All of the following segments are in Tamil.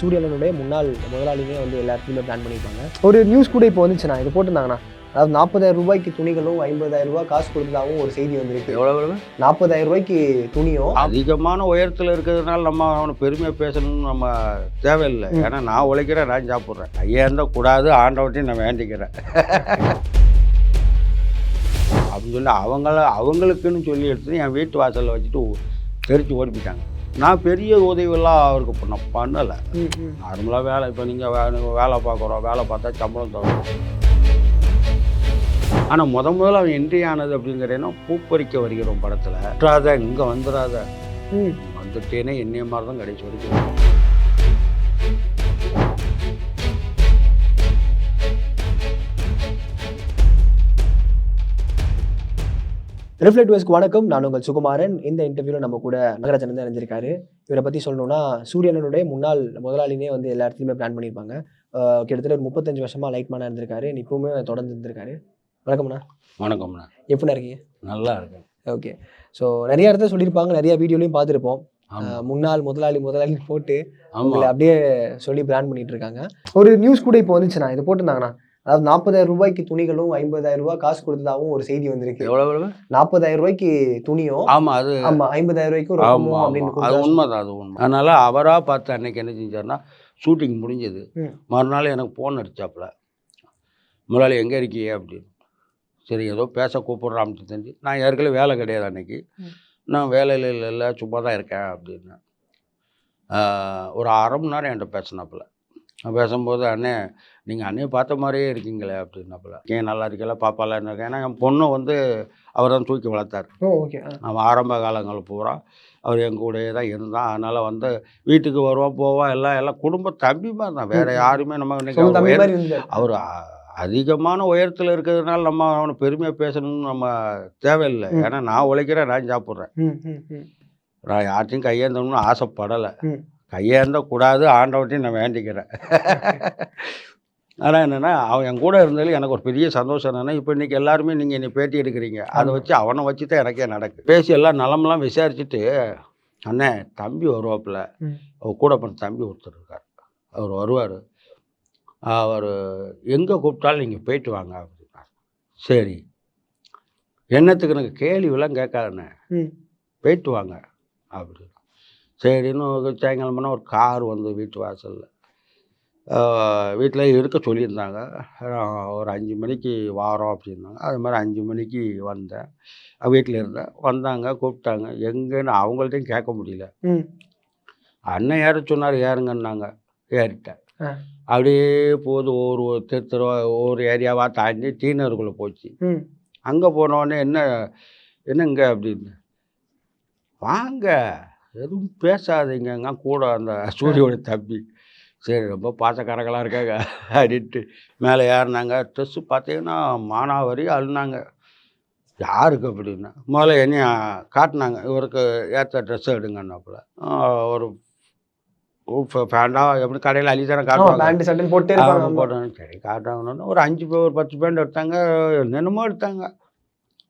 சூரியனனுடைய முன்னாள் முதலாளியுமே வந்து எல்லா இடத்துலையுமே பிளான் பண்ணியிருப்பாங்க ஒரு நியூஸ் கூட இப்போ வந்துச்சுண்ணா இது போட்டிருந்தாங்கண்ணா. அதாவது நாற்பதாயிரம் ரூபாய்க்கு துணிகளும் ஐம்பதாயிரம் ரூபாய் காசு கொடுத்ததாகவும் ஒரு செய்தி வந்திருக்கு. எவ்வளவு நாற்பதாயிரம் ரூபாய்க்கு துணியும். அதிகமான உயரத்தில் இருக்கிறதுனால நம்ம அவனை பெருமையாக பேசணும்னு நம்ம தேவையில்லை. ஏன்னா நான் உழைக்கிறேன் நான் சாப்பிட்றேன். ஐயா இருந்தால் கூடாது ஆண்டவட்டையும் நான் வேண்டிக்கிறேன். அப்படின்னு சொல்லி அவங்கள அவங்களுக்குன்னு சொல்லி எடுத்து என் வீட்டு வாசலில் வச்சுட்டு தெரிச்சு ஓடிப்பிட்டாங்க. நான் பெரிய உதவியெல்லாம் அவருக்கு பண்ண பண்ணலை. நார்மலாக வேலை இப்போ நீங்கள் வே வேலை பார்க்குறோம் வேலை பார்த்தா சம்பளம் தரும் ஆனால் முத முதல்ல அவன் என்ட்ரி ஆனது அப்படிங்கிறேன்னா பூப்பறிக்க வருகிறோம் படத்தில். இங்கே வந்துடாத. வந்துட்டேனே என்னைய மாதிரி தான் கடைசி வரைக்கும். ரிஃப்ளெக்டிவ்ஸ்க்கு வணக்கம். நான் உங்கள் சுகுமாரன். இந்த இன்டர்வியூவில் நம்ம கூட நகராஜன் வந்து இணைஞ்சிருக்காரு. இவரை பற்றி சொல்லணும்னா சூரியனனுடைய முன்னாள் முதலாளினே வந்து எல்லா இடத்துலையுமே பிளான் பண்ணியிருப்பாங்க. கிட்டத்தட்ட ஒரு முப்பத்தஞ்சு வருஷமா லைட்மேனாக இருந்திருக்காரு. இப்பவுமே தொடர்ந்து இருந்திருக்காரு. வணக்கம்ண்ணா வணக்கம்ண்ணா எப்படிண்ணா இருக்கீங்க? நல்லா இருக்கேன். ஓகே. ஸோ நிறைய இடத்துல சொல்லியிருப்பாங்க. நிறைய வீடியோலையும் பார்த்துருப்போம். முன்னாள் முதலாளி முதலாளி போட்டு ஆமாம் அப்படியே சொல்லி பிளான் பண்ணிட்டு இருக்காங்க. ஒரு நியூஸ் கூட இப்போ வந்துச்சுண்ணா. இது போட்டிருந்தாங்கண்ணா. அதாவது நாற்பதாயிரம் ரூபாய்க்கு துணிகளும் ஐம்பதாயிரம் ரூபாய் காசு கொடுத்ததாகவும் ஒரு செய்தி வந்திருக்கு. எவ்வளவு நாற்பதாயிரம் ரூபாய்க்கு துணியும் ஆமாம் அது ஆமா ஐம்பதாயிரம் ரூபாய்க்கு ஒரு ஆமாம் ரொம்பவும் ஆமாம் அப்படின்னு அது உண்மைதான் அது உண்மை. அதனால் அவராக பார்த்து அன்னைக்கு என்ன செஞ்சார்னா ஷூட்டிங் முடிஞ்சது. மறுநாள் எனக்கு ஃபோன் அடிச்சாப்புல. முதலாளி எங்கே இருக்கீங்க? அப்படின்னு. சரி ஏதோ பேச கூப்பிட்றான்னு தெரிஞ்சு நான் ஏற்கனவே வேலை கிடையாது அன்னைக்கு. நான் வேலையில் இல்லை இல்லை சும்மா தான் இருக்கேன் அப்படின்னு. ஒரு அரை மணி நேரம் என்கிட்ட பேசினாப்புல. நான் பேசும்போது அண்ணே நீங்கள் அண்ணையை பார்த்த மாதிரியே இருக்கீங்களே அப்படின்னாப்புல. ஏன் நல்லா இருக்கல பாப்பாலாம் என்ன இருக்கேன் ஏன்னா என் பொண்ணை வந்து அவர் தான் தூக்கி வளர்த்தார். ஓகே. அவன் ஆரம்ப காலங்கள் பூரா அவர் கூடயே தான் இருந்தான். அதனால் வந்து வீட்டுக்கு வருவான் போவான் எல்லாம் எல்லாம் குடும்ப தம்பி மாதிரி தான். வேறு. யாருமே நம்ம இன்னைக்கு அவர் அதிகமான உயரத்தில் இருக்கிறதுனால நம்ம அவனை பெருமையாக பேசணும்னு நம்ம தேவையில்லை. ஏன்னா நான் உழைக்கிறேன் நான் சாப்பிட்றேன். நான் யார்ட்டையும் கையேந்தணும்னு ஆசைப்படலை. ம். கையேந்த கூடாது ஆண்டவட்டையும் நான் வேண்டிக்கிறேன். ஆனால் என்னென்னா அவன் என் கூட இருந்ததில் எனக்கு ஒரு பெரிய சந்தோஷம் என்னென்னா இப்போ இன்றைக்கி எல்லாருமே நீங்கள் என்னை பேட்டி எடுக்கிறீங்க. அதை. வச்சு அவனை வச்சு தான் எனக்கே நடக்கு. பேசி எல்லாம் நலமெல்லாம் விசாரிச்சுட்டு அண்ணே தம்பி வருவாப்புல. அவர் கூட பண்ண தம்பி ஒருத்தர் இருக்கார். அவர் வருவார். அவர் எங்கே கூப்பிட்டாலும் நீங்கள் போயிட்டு வாங்க அப்படின்னார். சரி. என்னத்துக்கு எனக்கு கேள்வியெல்லாம் கேட்காதண்ணே. போயிட்டு வாங்க. அப்படின்னு சரின்னு ஒரு சாயங்காலம் பண்ணால் ஒரு கார் வந்து வீட்டு வாசலில். வீட்டில் இருக்க சொல்லியிருந்தாங்க. ஒரு அஞ்சு மணிக்கு வாரோம் அப்படின்னாங்க. அது மாதிரி அஞ்சு மணிக்கு வந்தேன். வீட்டில் இருந்தேன். வந்தாங்க கூப்பிட்டாங்க. எங்கன்னு அவங்கள்ட்டையும் கேட்க முடியல. அண்ணன் ஏற சொன்னார் ஏறுங்கன்னாங்க. ஏறிட்டேன். அப்படியே போது ஒரு ஒரு தெரு தெருவா ஒவ்வொரு ஏரியாவாக தாண்டி டீனருக்குள்ளே போச்சு. அங்கே போனோடனே என்ன என்னங்க அப்படின்னு. வாங்க. எதுவும் பேசாதீங்கங்க கூட அந்த சூரியோட தம்பி. சரி ரொம்ப பாசக்காரங்களாக இருக்காங்க. அப்படின்ட்டு மேலே ஏறினாங்க. ட்ரெஸ்ஸு பார்த்தீங்கன்னா மானாவரி அழுனாங்க. யாருக்கு அப்படின்னா? முதல்ல என்னைய காட்டினாங்க. இவருக்கு ஏற்ற ட்ரெஸ் எடுங்கன்னாப்புல. ஒரு ஃபேண்டா எப்படி கடையில் அள்ளி தானே காட்டுவாங்க. பேண்ட் போட்டே. போட்டேன் சரி காட்டுறாங்கன்னு ஒரு அஞ்சு பேர் ஒரு பத்து பேண்ட் எடுத்தாங்க. என்னென்னமோ எடுத்தாங்க.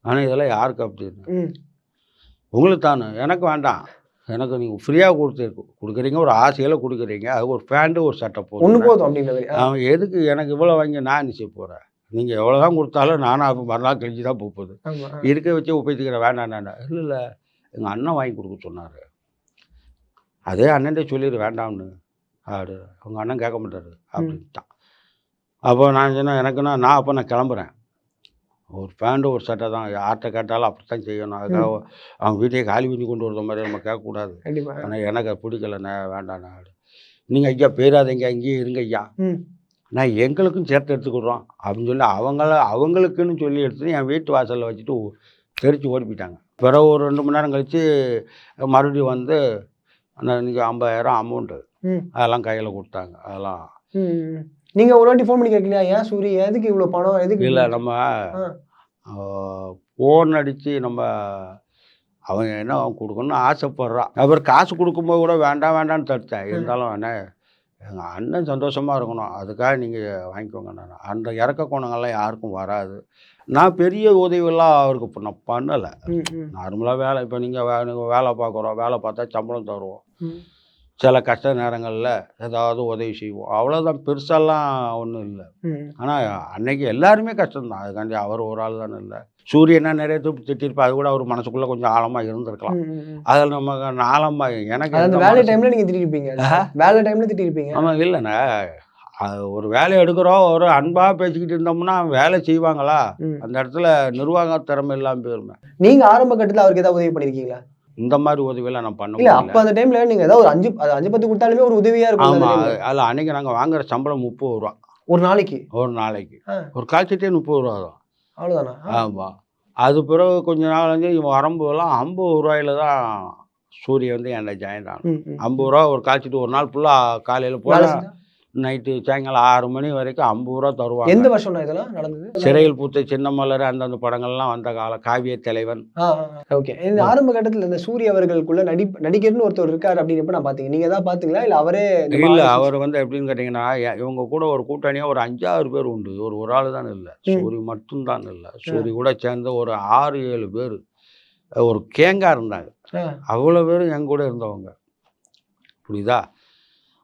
ஆனால் இதெல்லாம் யாருக்கு அப்படின்னு. உங்களுக்கு தானே. எனக்கு வேண்டாம். எனக்கு நீங்கள் ஃப்ரீயாக கொடுத்து கொடுக்குறீங்க ஒரு ஆசையில் கொடுக்குறீங்க அது ஒரு பேண்ட்டு ஒரு சட்டை போதும் போதும் அப்படின்ற மாதிரி ஆ. அவன் எதுக்கு எனக்கு இவ்வளோ வாங்கி நான் செய்ய போகிறேன் நீங்கள் எவ்வளோ தான் கொடுத்தாலும் நானும் அப்போ மறுநாள் கழிச்சு தான் போகுது. இருக்க வச்சு உபயோகிக்கிறேன் வேண்டாம் வேண்டாம் இல்லை இல்லை. எங்கள் அண்ணன் வாங்கி கொடுக்க சொன்னார். அதே அண்ணன்டே சொல்லிடு வேண்டாம்னு. அப்படி உங்கள் அண்ணன் கேட்க மாட்டாரு. அப்படின்ட்டான். அப்போ நான் சொன்னேன் எனக்குன்னா நான் அப்போ நான் கிளம்புறேன். ஒரு பேண்ட்டு ஒரு சட்டை தான். யார்கிட்ட கேட்டாலும் அப்படி தான் செய்யணும். அதுக்காக அவங்க வீட்டையே காலி பண்ணி கொண்டு வரத மாதிரி நம்ம கேட்கக்கூடாது. ஆனால் எனக்கு அது பிடிக்கலண்ணே வேண்டாண்ணே. நீங்கள் ஐயா போயிடாதீங்க இங்கேயே இருங்க ஐயா. நான் எங்களுக்கும் சேர்த்து எடுத்துக்கிடுறோம். அப்படின்னு சொல்லி அவங்கள அவங்களுக்குன்னு சொல்லி எடுத்து என் வீட்டு வாசலில் வச்சுட்டு தெரிச்சு ஓடி போயிட்டாங்க பிறகு ஒரு ரெண்டு மணி நேரம் கழித்து மறுபடியும் வந்து அந்த இன்றைக்கி ஐம்பதாயிரம் அமௌண்ட்டு. அதெல்லாம் கையில் கொடுத்தாங்க. அதெல்லாம் ம், ம். நீங்க ஒரு வாட்டி ஃபோன் பண்ணி கேட்கலையா? ஏன் சூரி எதுக்கு இவ்வளவு பணம்? எதுக்கு இல்லை நம்ம. ஃபோன் அடித்து நம்ம அவன் என்ன அவன் கொடுக்கணும்னு ஆசைப்பட்றான். அப்புறம் காசு கொடுக்கும்போது கூட வேண்டாம் வேண்டாம்னு தடுத்தேன் இருந்தாலும் என்ன எங்கள் அண்ணன் சந்தோஷமாக இருக்கணும். அதுக்காக நீங்கள் வாங்கிக்கோங்க நான் அந்த இறக்க குணங்கள்லாம் யாருக்கும் வராது. நான் பெரிய உதவியெல்லாம் அவருக்கு இப்ப நான் பண்ணலை நார்மலாக வேலை இப்போ நீங்கள் வே நீங்கள் வேலை பார்க்குறோம். வேலை பார்த்தா சம்பளம் தருவோம். சில கஷ்ட நேரங்களில் ஏதாவது உதவி செய்வோம். அவ்வளோதான் பெருசாலாம் ஒன்றும் இல்லை. ஆனால் அன்னைக்கு எல்லாருமே கஷ்டம்தான். அதுக்காண்டி அவர் ஒரு ஆள் தானே இல்லை. சூரியனா நிறைய தூப்பு திட்டிருப்பா அது கூட அவர் மனசுக்குள்ளே கொஞ்சம் ஆழமாக இருந்திருக்கலாம். அதில் நம்ம ஆழமாக எனக்கு அந்த வேலை டைம்ல நீங்க திட்டிருப்பீங்க. வேலை டைம்ல திட்டிருப்பீங்க. ஆமாம் இல்லைண்ணே ஒரு வேலையை எடுக்கிறோம். ஒரு அன்பாக பேசிக்கிட்டு இருந்தோம்னா வேலை செய்வாங்களா. அந்த இடத்துல நிர்வாக திறமை இல்லாமல் போயிருமே. நீங்க ஆரம்ப கட்டத்துல அவருக்கு ஏதாவது உதவி பண்ணிருக்கீங்களா? இந்த மாதிரி உதவியெல்லாம் நான் பண்ண முடியல. அப்ப அந்த டைம்ல நீங்க ஏதாவது ஒரு அஞ்சு அஞ்சு பத்து கொடுத்தாலுமே ஒரு உதவியா இருக்கும் ஆமாம். அதில் அன்னைக்கு நாங்கள் வாங்குற சம்பளம் முப்பது ரூபா. ஒரு நாளைக்கு? ஒரு நாளைக்கு. ஒரு காய்ச்சிட்டே முப்பது ரூபா தான் அவ்வளவுதானா? ஆமாம் அது பிறகு கொஞ்ச நாள் வந்து இவன் வரும்போதெல்லாம் ஐம்பது ரூபாயில தான் சூரிய வந்து என்கிட்ட ஜாயின் ஆகும் ம், ம். ஐம்பது ரூபா ஒரு காய்ச்சிட்டு ஒரு நாள் ஃபுல்லாக காலையில் போனால்? நைட்டு சாயங்காலம் ஆறு மணி வரைக்கும் ஐம்பது ரூபா தருவாங்க. எந்த வருஷம் இதெல்லாம் நடந்தது? சிறையில் பூத்த சின்ன மலர் அந்தந்த படங்கள்லாம் வந்த காலம் காவிய தலைவன். ஓகே. இந்த ஆரம்ப கட்டத்துல இந்த சூரிய அவர்களுக்குள்ள நடி நடிகர்னு ஒருத்தர் இருக்காரு அப்படின்றப்ப நான் பாத்தீங்க. நீங்க ஏதாவது பாத்தீங்களா? இல்ல அவரே இல்லை அவர் வந்து எப்படின்னு கேட்டிங்கன்னா இவங்க கூட ஒரு கூட்டணியாக ஒரு அஞ்சாறு பேர் உண்டு. ஒரு ஒரு ஆள் தான் இல்லை. ம். சூரி மட்டும்தான் இல்லை. சூரி கூட சேர்ந்து ஒரு ஆறு ஏழு பேர். ஒரு கேங்கா இருந்தாங்க. அவ்வளோ பேரும் என் கூட இருந்தவங்க. புரியுதா?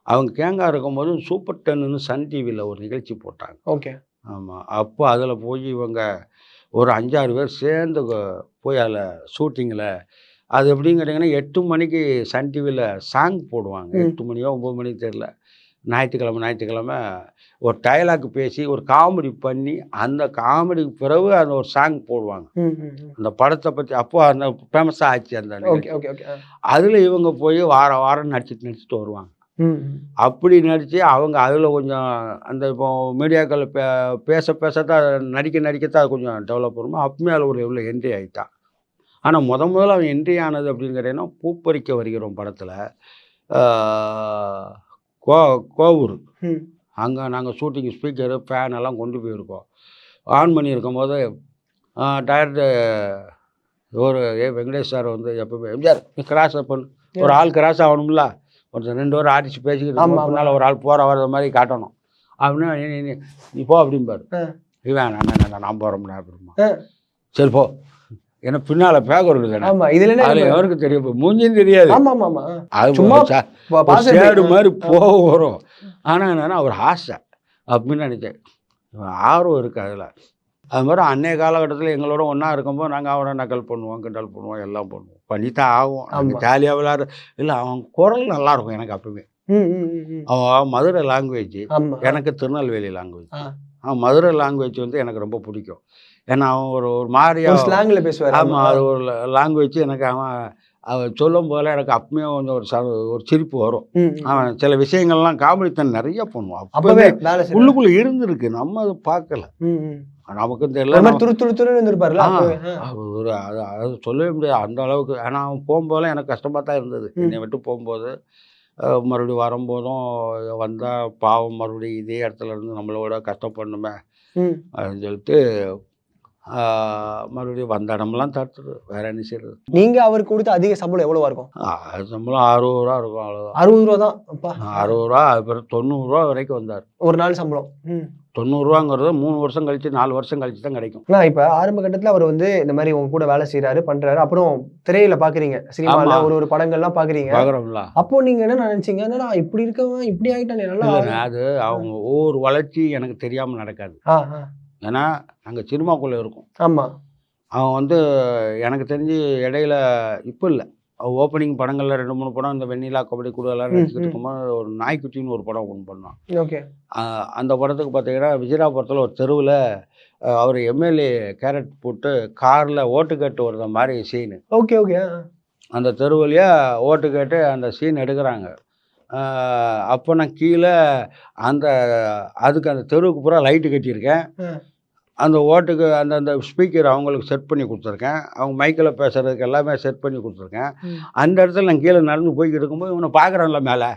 அவங்க கேங்கா இருக்கும்போது சூப்பர் டென்னு சன் டிவியில் ஒரு நிகழ்ச்சி போட்டாங்க ஓகே ஆமாம் அப்போ அதில் போய் இவங்க ஒரு அஞ்சாறு பேர் சேர்ந்து போய் அதில் ஷூட்டிங்கில் அது எப்படின்னு கேட்டிங்கன்னா எட்டு மணிக்கு சன் டிவியில் சாங் போடுவாங்க. எட்டு மணியோ ஒம்பது மணிக்கு தெரில ஞாயிற்றுக்கிழமை ஞாயிற்றுக்கிழமை ஒரு டயலாக் பேசி ஒரு காமெடி பண்ணி அந்த காமெடிக்கு பிறகு அந்த ஒரு சாங் போடுவாங்க. அந்த படத்தை பற்றி அப்போ அந்த ஃபேமஸாக ஆச்சு அந்த. அதில் இவங்க போய் வாரம் வாரம் நடிச்சிட்டு நடிச்சிட்டு வருவாங்க. அப்படி நடித்து அவங்க அதில் கொஞ்சம் அந்த இப்போ மீடியாக்கள் பே பேச பேசத்தான் நடிக்க நடிக்கத்தான் அது கொஞ்சம் டெவலப் பண்ணுமோ அப்பவுமே அதில் ஒரு எவ்வளோ என்ட்ரி ஆகிட்டான் ஆனால் முத முதல்ல அவன் என்ட்ரி ஆனது அப்படின்னு கேட்டீங்கன்னா பூப்பறிக்க வருகிறோம் படத்தில். கோ கோவூர். அங்கே நாங்கள் ஷூட்டிங் ஸ்பீக்கரு ஃபேன் எல்லாம் கொண்டு போயிருக்கோம். ஆன் பண்ணியிருக்கும் போது டயர்டு ஒரு ஏ வெங்கடேஷ் சார் வந்து எப்பவுமே எம்ஜிஆர் கிராஸ் பண்ணு. ஒரு ஆள் கிராஸ் ஆகணும்ல. ஒருத்தர் ரெண்டு பேரும் ஆடிச்சு பேசிக்கிட்டு. பின்னால் ஒரு ஆள் போகிற வர்ற மாதிரி காட்டணும். அப்படின்னா நீ- போ அப்படிம்பாரு. இவன் நான் நான் போகிறோம்னா அப்படிமா. சரி போ. ஏன்னா பின்னால் பேக் இருக்குது ஆமா இதுல எவருக்கு தெரியும்? இப்போ மூஞ்சியும் தெரியாது. ஆமா ஆமா ஆமா. அது சும்மா சேடு இருக்கு. மாதிரி போக வரும். ஆனால் என்னன்னா அவர் ஆசை. அப்படின்னு நினைச்சேன். ஆர்வம் இருக்குது அதில். அது மாதிரி அன்னைய காலகட்டத்தில் எங்களோட ஒன்றா இருக்கும்போது நாங்கள் அவரை நக்கல் பண்ணுவோம் கிண்டல் பண்ணுவோம் எல்லாம் பண்ணுவோம். பண்ணித்தான் ஆகும் ஆமா. ஜாலியாக விளையாடு இல்லை அவன் குரல் நல்லா இருக்கும் எனக்கு அப்பவுமே. அவன் மதுரை லாங்குவேஜ் எனக்கு திருநெல்வேலி லாங்குவேஜ் ஆ. அவன் மதுரை லாங்குவேஜ் வந்து எனக்கு ரொம்ப பிடிக்கும். ஏன்னா அவன் ஒரு ஒரு மாதிரியா பேசுவாரு. ஆமாம் அது ஒரு லாங்குவேஜ் எனக்கு அவன் அவன் சொல்லும் போதெல்லாம் எனக்கு அப்பவுமே கொஞ்சம் ஒரு ச ஒரு சிரிப்பு வரும். அவன் சில விஷயங்கள்லாம் காமெடித்தன் நிறைய பண்ணுவான். அப்பவே உள்ளுக்குள்ள இருந்திருக்கு. நம்ம அதை பார்க்கல. நமக்கும் தெரியல துரு துரு துருன்னு இருந்திருப்பாருல ஒரு அது அது சொல்லவே முடியாது அந்த அளவுக்கு ஆனால் அவன் போகும்போதெல்லாம் எனக்கு கஷ்டமாக தான் இருந்தது. என்னை விட்டு போகும்போது மறுபடியும் வரும்போதும் வந்தால் பாவம் மறுபடியும் இதே இடத்துல இருந்து நம்மளோட கஷ்டப்படணுமே. அப்படின்னு சொல்லிட்டு மறுபடியும் வந்த இடமெல்லாம் தடுத்துது வேற என்ன செய்யறது நீங்க அவருக்கு கொடுத்த அதிக சம்பளம் எவ்வளவா இருக்கும்? சம்பளம் அறுபது ரூபா இருக்கும் அவ்வளோதான் அறுபது ரூபா தான் அப்பா. அறுபது ரூபா அப்புறம் தொண்ணூறுரூவா வரைக்கும் வந்தார். ஒரு நாள் சம்பளம். ம். தொண்ணூறுரூவாங்கிறது மூணு வருஷம் கழிச்சு நாலு வருஷம் கழிச்சு தான் கிடைக்கும். ஆனா இப்ப ஆரம்ப கட்டத்துல அவர் வந்து இந்த மாதிரி உங்க கூட வேலை செய்யறாரு பண்றாரு. அப்புறம் திரையில பாக்குறீங்க சினிமால ஆமா. ஒரு ஒரு படங்கள்லாம் பாக்குறீங்க. பார்க்குறோம்ல அப்போ நீங்க என்ன நினைச்சீங்க? என்னடா இப்படி இருக்கவன் இப்படி ஆயிட்டானே நல்லா அது அவங்க ஒவ்வொரு வளர்ச்சி எனக்கு தெரியாமல் நடக்காது. ஏன்னா நாங்கள் சினிமாக்குள்ளே இருக்கோம். ஆமா. அவன் வந்து எனக்கு தெரிஞ்சு இடையில இப்போ இல்லை. ஓப்பனிங் படங்களில் ரெண்டு மூணு படம் இந்த வெண்ணிலா கபடி கூட எல்லாம் நடிச்சுட்டு. இருக்கும்போது ஒரு நாய்க்குட்டின்னு ஒரு படம் ஒன்று பண்ணான். ஓகே. அந்த படத்துக்கு பார்த்தீங்கன்னா விஜயராபுரத்தில் ஒரு தெருவில் அவர் எம்எல்ஏ கேரட் போட்டு காரில் ஓட்டு கேட்டு வருத மாதிரி சீனு. ஓகே ஓகே அந்த தெருவுலையே ஓட்டு கேட்டு அந்த சீன் எடுக்கிறாங்க. அப்போ நான் கீழே அந்த அதுக்கு அந்த தெருவுக்கு பூரா லைட்டு கட்டியிருக்கேன். அந்த ஓட்டுக்கு அந்த அந்த ஸ்பீக்கர் அவங்களுக்கு செட் பண்ணி கொடுத்துருக்கேன். அவங்க மைக்கில் பேசுறதுக்கு எல்லாமே செட் பண்ணி கொடுத்துருக்கேன். அந்த இடத்துல நான் கீழே நடந்து போய்கிட்டு இருக்கும்போது இவனை பார்க்குறேன்ல மேலே.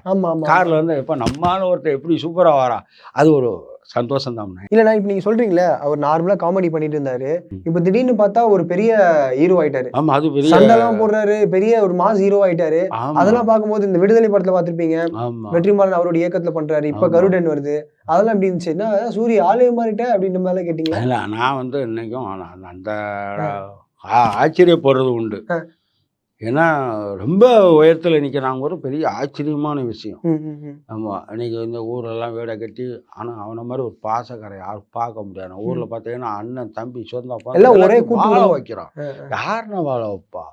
காரில் வந்து இப்போ நம்மளால ஒருத்தர் எப்படி சூப்பராக வரா அது ஒரு சந்தோஷம் தான் இல்லண்ணா இப்ப நீங்க சொல்றீங்களே அவர் நார்மலா காமெடி பண்ணிட்டு இருந்தாரு. இப்ப திடீர்னு பார்த்தா ஒரு பெரிய ஹீரோ ஆயிட்டாரு. ஆமாம் அது பெரிய சண்டெல்லாம் போடுறாரு பெரிய ஒரு மாஸ் ஹீரோ ஆயிட்டாரு. அதெல்லாம் பார்க்கும்போது இந்த விடுதலை படத்துல பார்த்திருப்பீங்க. வெற்றிமாறன் அவரோட இயக்கத்துல பண்றாரு. இப்ப. கருடன் வருது. அதெல்லாம் எப்படி இருந்துச்சுன்னா சூரிய ஆலய மாறிட்ட அப்படின்ற மாதிரி கேட்டீங்களா? இல்லை நான் வந்து இன்னைக்கும் நான் அந்த ஆச்சரியப்படுறது உண்டு. ஏன்னா ரொம்ப உயரத்தில் நிற்கிறாங்க ஒரு பெரிய ஆச்சரியமான விஷயம். ஆமாம் இன்னைக்கு இந்த ஊரெல்லாம் வீடை கட்டி ஆனால் அவனை மாதிரி ஒரு பாசக்காரை யாரும் பார்க்க முடியாது ஊரில் பார்த்தீங்கன்னா அண்ணன் தம்பி சொந்தம் எல்லாம் ஒரே வாழ. வைக்கிறான். யாருன்னா வாழ வைப்பா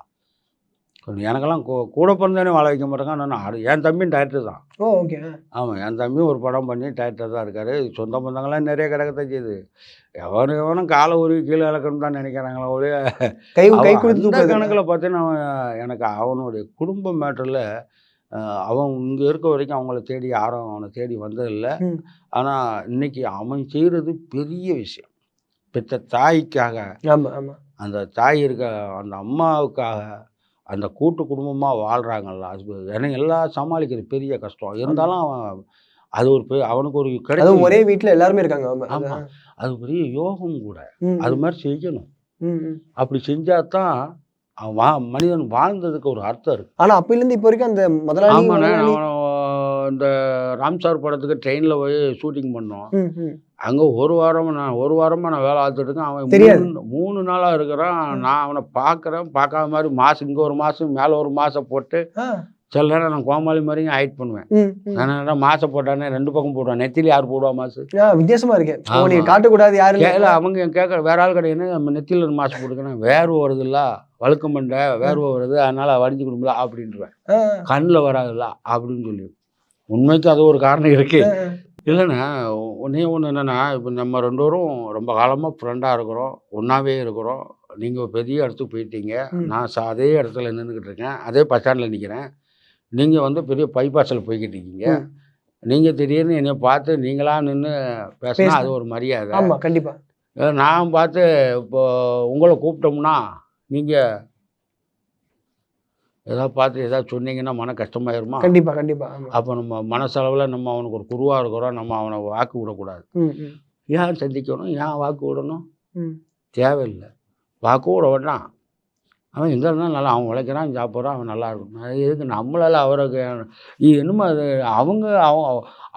எனக்கெல்லாம் கூ- கூட பிறந்தானே வாழ வைக்க மாட்டாங்க. நான் அது என் தம்பியும் டேரக்டர் தான். ஓ ஓகே ஆமாம் என் தம்பியும் ஒரு படம் பண்ணி டேரக்டர் தான் இருக்காரு. சொந்த பந்தங்கள்லாம் நிறைய கிடக்கத்தான் செய்யுது. எவனு எவனும் காலை உருவி கீழே இழக்கணும் தான் நினைக்கிறாங்களே ஒழிய கை கை கொடுத்து கணக்கில் பார்த்தீங்கன்னா அவன் எனக்கு அவனுடைய குடும்ப மேட்டரில் அவன் இங்கே இருக்க வரைக்கும் அவங்கள தேடி யாரும் அவனை தேடி வந்ததில்லை. ஆனால் இன்னைக்கு அவன் செய்கிறது பெரிய விஷயம். பெற்ற தாய்க்காக ஆமா ஆமா. அந்த தாய் இருக்க அந்த அம்மாவுக்காக அந்த கூட்டு குடும்பமாக வாழ்கிறாங்கல்ல அது ஏன்னா எல்லாம் சமாளிக்கிறது பெரிய கஷ்டம். இருந்தாலும் அவன் அது ஒரு பெ- அவனுக்கு ஒரு கிடைக்கும் ஒரே வீட்ல எல்லாருமே இருக்காங்க ஆமா. ஆமா. அது பெரிய யோகம் கூட. அது மாதிரி செய்யணும். அப்படி செஞ்சால் தான் அவன் வா மனிதன் வாழ்ந்ததுக்கு ஒரு அர்த்தம் இருக்கு. ஆனா அப்பையில இருந்து இப்போ வரைக்கும் அந்த முதலாளி இந்த ராம்சார் படத்துக்கு ட்ரெயினில் போய் ஷூட்டிங் பண்ணோம். அங்கே ஒரு வாரம் நான் ஒரு வாரமாக நான் வேலை பார்த்துட்டு இருக்கேன். அவன் தெரியாது. மூணு நாளாக இருக்கிறான். நான் அவனை பார்க்குறேன். பார்க்காத மாதிரி மாதம் இங்கே ஒரு மாதம் மேலே ஒரு மாதம் போட்டு சில நேரம் நான் கோமாளி மாதிரியும் ஹைட் பண்ணுவேன். நான் மாதம் போட்டானே ரெண்டு பக்கம் போடுவான். நெத்தியில் யார் போடுவா மாசு? வித்தியாசமா இருக்கு. காட்டக்கூடாது யாருன்னு கேட்கல அவங்க கேட்க வேற ஆள் கிடையாது. நம்ம நெத்தியில் ஒரு மாசம் போட்டுக்கணும் வேர்வை வருதுல்ல வழுக்கம் மண்டை வேர்வை வருது அதனால வடிஞ்சு கொடுக்கல அப்படின்றவேன். ஆ, கண்ணில் வராதுல்ல அப்படின்னு சொல்லி உண்மைக்கு அது ஒரு காரணம் இருக்கு. இல்லைண்ணா. ஒன்றே ஒன்று என்னென்னா இப்போ நம்ம ரெண்டு பேரும் ரொம்ப காலமாக ஃப்ரெண்டாக இருக்கிறோம். ஒன்றாவே இருக்கிறோம். நீங்கள் பெரிய இடத்துக்கு போயிட்டீங்க. நான் அதே இடத்துல நின்றுக்கிட்டு இருக்கேன். அதே பஸ் ஸ்டாண்டில் நிற்கிறேன் நீங்கள் வந்து பெரிய பைபாஸில் போய்கிட்டு இருக்கீங்க. நீங்கள் திடீர்னு என்னை பார்த்து நீங்களா நின்று பேசினா. அது ஒரு மரியாதை. ஆமா கண்டிப்பா. அஹ் நான் பார்த்து இப்போ உங்களை கூப்பிட்டோம்னா நீங்கள் ஏதாவது பார்த்து ஏதாவது சொன்னீங்கன்னா மன கஷ்டமாயிருமா? கண்டிப்பா கண்டிப்பா. ஆமா. அப்போ நம்ம மனசளவில் நம்ம அவனுக்கு ஒரு குருவாக இருக்கிறோம் நம்ம அவனை வாக்கு விடக்கூடாது. ஏன் சந்திக்கணும்? ஏன் வாக்கு விடணும். தேவையில்லை. வாக்கு விட வேண்டாம். அவன் எங்கே இருந்தாலும் நல்லா அவன் உழைக்கிறான் சாப்பிட்றான் அவன் நல்லா இருக்கும். அது எதுக்கு நம்மளால் அவருக்கு என்னமோ அது அவங்க அவங்க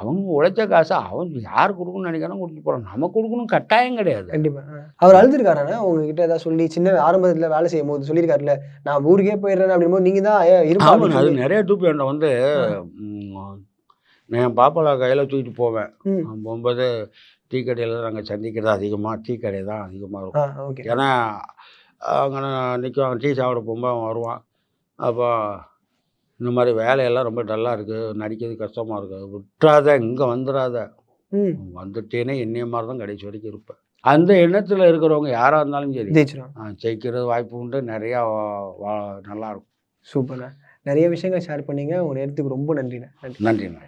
அவங்க உழைச்ச காசை அவன் யார் கொடுக்கணும்னு நினைக்கிறான் கொடுக்க போகிறான் நம்ம கொடுக்கணும் கட்டாயம் கிடையாது. கண்டிப்பா. ஆ. அவர் அழுதுருக்காரானே உங்ககிட்ட ஏதாவது சொல்லி சின்ன ஆரம்பத்துல வேலை செய்யும் போது சொல்லியிருக்காருல்ல நான் ஊருக்கே போயிடுறேன் அப்படிங்கும்போது நீங்க தான் ஏ, இருப்பா ஆமாம் அப்படின்னு அது நிறைய டூப் என்கிட்ட வந்து நான் பாப்பாவை கையில் தூக்கிட்டு போவேன். போகும்போது டீ கடையில் நாங்கள் சந்திக்கிறது அதிகமாக டீ கடை தான் அதிகமாக இருக்கும். ஏன்னா அங்கே நிற்கும் டீ சாப்பிட போகும்போது அவன் வருவான். அப்போ இந்த மாதிரி வேலையெல்லாம் ரொம்ப டல்லாக இருக்குது நடிக்கிறது கஷ்டமாக இருக்குது விட்டுறாத இங்கே வந்துடாத வந்துட்டேனே என்னைய மாதிரி தான் கடைசி வரைக்கும் இருப்பேன். அந்த எண்ணத்தில் இருக்கிறவங்க யாராக இருந்தாலும் சரி ஜெயிக்கிறது வாய்ப்பு உண்டு நிறையா வா- வா- நல்லா இருக்கும். சூப்பர்ண்ணா நிறைய விஷயங்கள் ஷேர் பண்ணீங்க. உங்க நேரத்துக்கு ரொம்ப நன்றிண்ணா நன்றி. நன்றிண்ணா